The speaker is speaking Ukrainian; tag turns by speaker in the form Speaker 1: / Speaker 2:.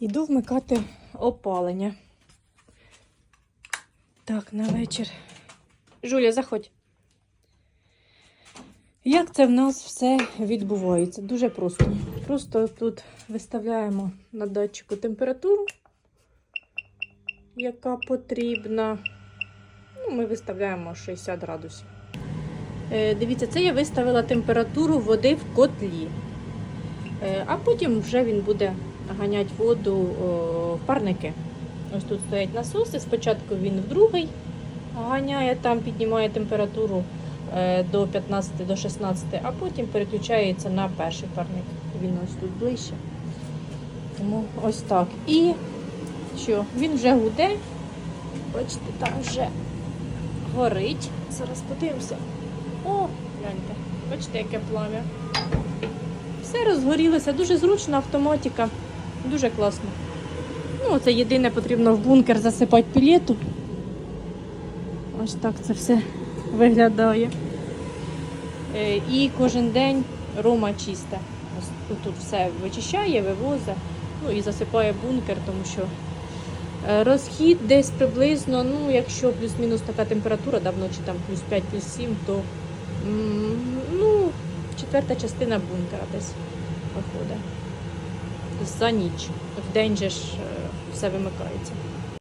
Speaker 1: Іду вмикати опалення. Так, на вечір. Жуля, заходь. Як це в нас все відбувається? Дуже просто. Просто тут виставляємо на датчику температуру, яка потрібна. Ну, ми виставляємо 60 градусів. Е, дивіться, це я виставила температуру води в котлі. Е, а потім вже він буде ганяти воду в парники. Ось тут стоять насоси. Спочатку він в другий ганяє, там піднімає температуру е, до 15 до 16, а потім переключається на перший парник. Він ось тут ближче. Тому ось так. І що? Він вже гуде. Бачите, там вже горить. Зараз подивимося. О, гляньте, бачите, яке плам'я. Все розгорілося, дуже зручна автоматика, дуже класно. Ну, це єдине потрібно в бункер засипати пілету. Ось так це все виглядає. Е, І кожен день рома чиста. Ось тут, все вичищає, вивозить, ну і засипає бункер, тому що е, розхід десь приблизно, ну, якщо плюс-мінус така температура, давно чи там плюс 5, плюс 7, то четверта частина бункера десь виходить. За ніч. В день же ж е, все вимикається.